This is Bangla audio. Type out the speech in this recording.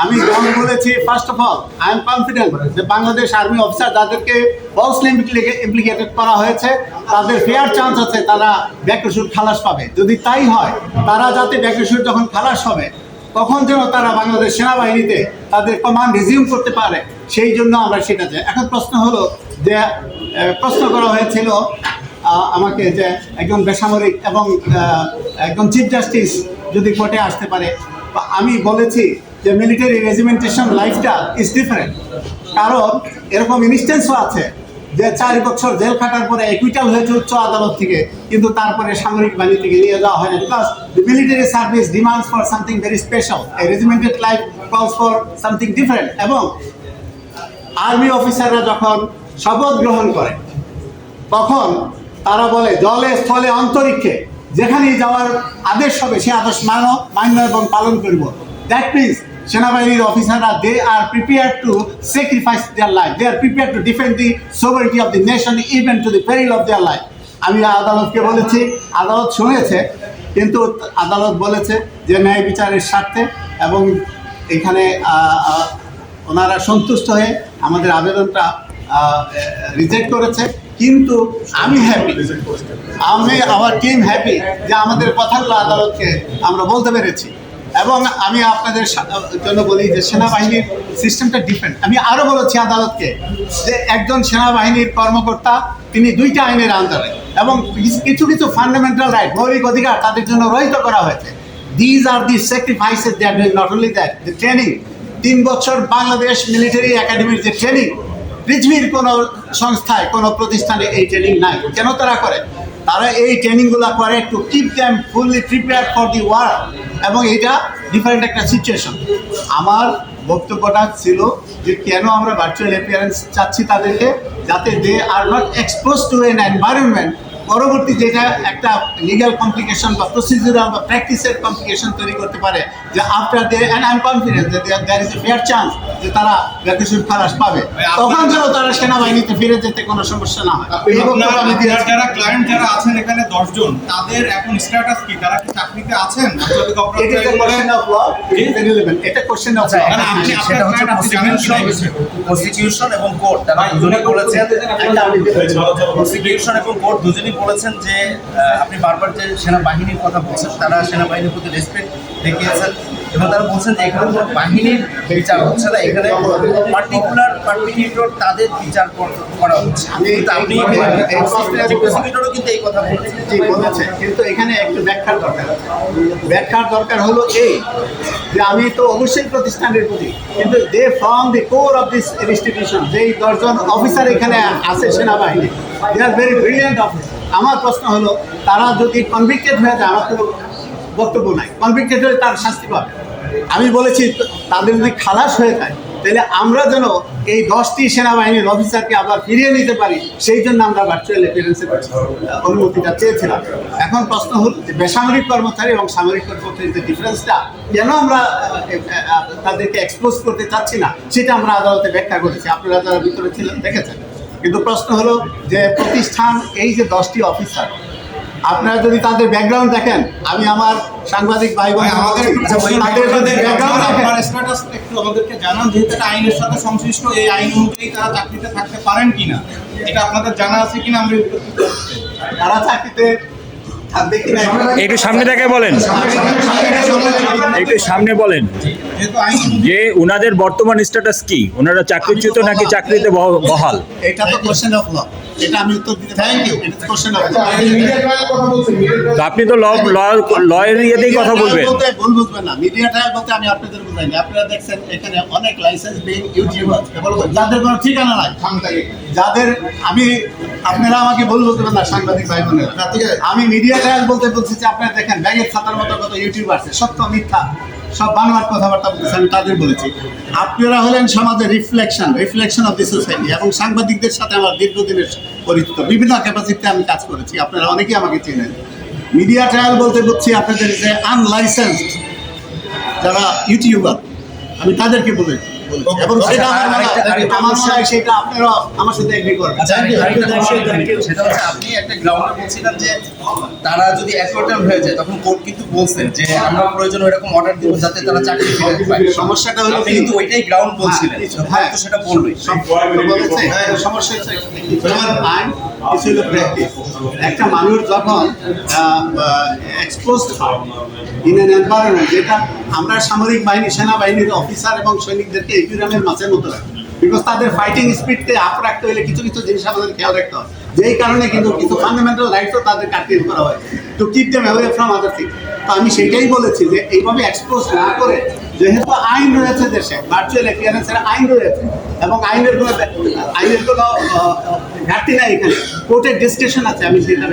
আমি যেমন বলেছি first of all I am confident যে বাংলাদেশ আর্মি অফিসার যাদেরকে ফলসলি ইমপ্লিকেটেড করা হয়েছে, তাদের ফেয়ার চান্স আছে তারা ব্যাকশুট খালাস পাবে। যদি তাই হয়, তারা যাতে ব্যাকশুট যখন খালাস হবে, তখন যেন তারা বাংলাদেশ সেনাবাহিনীতে তাদের কমান্ড রিজিউম করতে পারে। সেই জন্য আমরা সেটা চাই এখন প্রশ্ন হলো যে প্রশ্ন করা হয়েছিল আমাকে যে একজন বেসামরিক এবং একজন চিফ জাস্টিস যদি কোর্টে আসতে পারে আমি বলেছি যে মিলিটারি রেজিমেন্টেশন লাইফটা ইজ ডিফারেন্ট কারণ এরকম ইনস্টেন্সও আছে যে চার বছর জেল খাটার পরে একুইটাল হয়েছে উচ্চ আদালত থেকে, কিন্তু তারপরে সামরিক বাহিনী থেকে নিয়ে যাওয়া হয় না। Because military service demands for something very special a regimented life calls for something different এবং আর্মি অফিসাররা যখন শপথ গ্রহণ করে, তখন তারা বলে জলে স্থলে, অন্তরিক্ষে যেখানেই যাওয়ার আদেশ হবে, সে আদেশ মানো, মান্য এবং পালন করব। দ্যাট মিনস সেনাবাহিনীর অফিসাররা they are prepare to sacrifice their life they are prepare to defend the sovereignty of the nation even to the peril of their life আমি আদালতকে বলেছি, আদালত শুনেছে, কিন্তু আদালত বলেছে যে ন্যায় বিচারের স্বার্থে এবং এখানে ওনারা সন্তুষ্ট হয়ে আমাদের আবেদনটা রিজেক্ট করেছে। কিন্তু আমি হ্যাপি আমি, আমার টিম হ্যাপি যে আমাদের কথাগুলো আদালতকে আমরা বলতে পেরেছি। এবং আমি আপনাদের জন্য বলি যে সেনাবাহিনীর সিস্টেমটা ডিফারেন্ট আমি আরও বলেছি আদালতকে যে একজন সেনাবাহিনীর কর্মকর্তা, তিনি দুইটা আইনের আন্ডারে এবং কিছু কিছু ফান্ডামেন্টাল রাইট মৌলিক অধিকার তাদের জন্য রহিত করা হয়েছে। These are the sacrifices that not only that the training তিন বছর বাংলাদেশ মিলিটারি একাডেমির যে ট্রেনিং পৃথিবীর কোনো সংস্থায়, কোনো প্রতিষ্ঠানে এই ট্রেনিং নাই। কেন তারা করে? তারা এই ট্রেনিংগুলো করে to keep them fully prepare for the war এবং এটা ডিফারেন্ট একটা সিচুয়েশন আমার বক্তব্যটা ছিল যে কেন আমরা ভার্চুয়াল অ্যাপিয়ারেন্স চাচ্ছি তাদেরকে? যাতে they are not expose to an environment পরবর্তী যেটা একটা লিগাল কমপ্লিকেশন বা প্রসিডিউরাল বা প্র্যাকটিসের কমপ্লিকেশন তৈরি করতে পারে, যে after they and I am confident there is a fair chance যে তারা খালাস পাবে। তখন যেন তারা সেনাবাহিনীতে ফিরে যেতে কোনো সমস্যা না হয়। যারা ক্লায়েন্ট যারা আছেন এখানে দশজন তাদের এখন স্ট্যাটাস কি? তারা কি চাকরিতে আছেন. এটা question of law. না, না, আপনি আপনার সেটা হচ্ছে client আপনি জানেন কি না এই বিষয়ে? প্রসিকিউশন এবং কোর্ট তারা দুজনেই বলেছেন। প্রসিকিউশন এবং কোর্ট দুজনেই বলেছেন যে আপনি বারবার যে সেনাবাহিনীর কথা বলছেন তারা সেনাবাহিনীর প্রতি রেসপেক্ট দেখিয়েছেন। এবং তারা বলছেন যে এখানে কোনো বাহিনীর বিচার হচ্ছে না এখানে পার্টিকুলার পার্টিকুলার তাদের বিচার কর- হচ্ছে। আপনি প্রসিকিউটরও কিন্তু এই কথা বলেছে। কিন্তু এখানে একটু ব্যাখ্যার দরকার। ব্যাখ্যার দরকার হলো এই যে আমি তো অবশ্যই প্রতিষ্ঠানের প্রতি কিন্তু they from the core of this institution যেই দশজন অফিসার এখানে আছে সেনাবাহিনী they are very brilliant officer আমার প্রশ্ন হলো তারা যদি কনভিক্টেড হয়ে যায় আমার কোনো বক্তব্য নাই। কনভিক্টেড হলে তার শাস্তি পাবে। আমি বলেছি, তাদের যদি খালাস হয়ে যায়, তাহলে আমরা যেন এই দশটি সেনাবাহিনীর অফিসারকে আবার ফিরিয়ে নিতে পারি, সেই জন্য আমরা ভার্চুয়াল অ্যাপিয়ারেন্সের অনুমতিটা চেয়েছিলাম। এখন প্রশ্ন হল যে বেসামরিক কর্মচারী এবং সামরিক কর্মচারীর যে ডিফারেন্সটা কেন আমরা তাদেরকে এক্সপোজ করতে চাচ্ছি না, সেটা আমরা আদালতে ব্যাখ্যা করেছি। আপনারা যারা ভিতরে ছিলেন, দেখেছেন। কিন্তু প্রশ্ন হলো যে প্রতিষ্ঠান, এই যে দশটি অফিসার আপনারা যদি তাদের ব্যাকগ্রাউন্ড দেখেন আমি আমার সাংবাদিক ভাই বোন ভাই, আমাদের একটু তাদের যদি ব্যাকগ্রাউন্ড দেখেন। আপনার স্ট্যাটাস একটু আমাদেরকে জানান যেহেতু এটা আইনের সাথে সংশ্লিষ্ট এই আইন অনুযায়ী তারা চাকরিতে থাকতে পারেন কিনা এটা আপনাদের জানা আছে কিনা আমরা তারা চাকরিতে একটু সামনে থেকে বলেন। একটু সামনে বলেন। যে উনাদের বর্তমান স্ট্যাটাস কি? ওনারা চাকরিচ্যুত নাকি চাকরিতে বহাল? এটা তো কোশ্চেন অফ ল এটা আমি উত্তর দিতে থ্যাংক ইউ এটা কোশ্চেন অফ ল আপনি তো ল লয়ের ইয়েতেই কথা বলবেন। ভুল বুঝবেন না। মিডিয়া ট্রায়াল বলতে আমি আপনাদের বুঝাইনি। আপনারা দেখছেন এখানে অনেক লাইসেন্স বিং ইউটিউবার যাদের কোনো ঠিকানা নাই। যাদের আমি আপনারা আমাকে ভুল বলতে পারেন না সাংবাদিক ভাই বোনেরা। আমি মিডিয়া ট্রায়াল বলতে বলছি যে আপনারা দেখেন ব্যাগের ছাতার মতো কত ইউটিউব আছে সত্য মিথ্যা সব বানোয়ার কথাবার্তা বলতেছে আমি তাদের বলেছি। আপনারা হলেন সমাজের reflection reflection of the society এবং সাংবাদিকদের সাথে আমার দীর্ঘদিনের পরিচিত বিভিন্ন ক্যাপাসিটিতে আমি কাজ করেছি আপনারা অনেকেই আমাকে চেনেন। মিডিয়া ট্রায়াল বলতে বলছি আপনাদের যে আনলাইসেন্সড যারা ইউটিউবার আমি তাদেরকে বলেছি। এবং সেটা আমার হয় আমার হয় সেটা আপনারাও আমার সাথে এগ্রি করবেন। আচ্ছা আরেকটা কথা, সেটা হচ্ছে আপনি একটা গ্রাউন্ডে বলছিলেন যে তারা যদি অ্যাকোয়ার্টাল হয়ে যায় তখন কোর্ট কিন্তু বলছেন যে আমরা প্রয়োজন এরকম অর্ডার দিব যাতে তারা চাকরি ফিরে পায়। সমস্যাটা হলো কিন্তু ওইটাই গ্রাউন্ড বলছিলেন। হ্যাঁ। তো সেটা বলবেই সম্পর্ক সমস্যা হচ্ছে। আইন একটা মানুষ যখন এক্সপোজ হয় ইন এন এনভায়রনমেন্ট যেটা আমরা সামরিক বাহিনী, সেনাবাহিনীর অফিসার এবং সৈনিকদেরকে একুরামের মাছের মতো রাখি। বিকজ তাদের ফাইটিং স্পিডকে আপ রাখতে হলে কিছু কিছু জিনিস আমাদের খেয়াল রাখতে হয় যেই কারণে কিন্তু কিছু ফান্ডামেন্টাল রাইটসও তাদের কাটিয়ে করা হয়। To keep them away from other thing তো আমি সেটাই বলেছি যে এইভাবে এক্সপোজ না করে যেহেতু আইন রয়েছে দেশে ভার্চুয়াল অ্যাপিয়ারেন্সের আইন রয়েছে এবং আইনের কোনো আইনের কোনো ঘাটতি নাই এখানে কোর্টের ডিসক্রিপশন আছে আমি সেটা।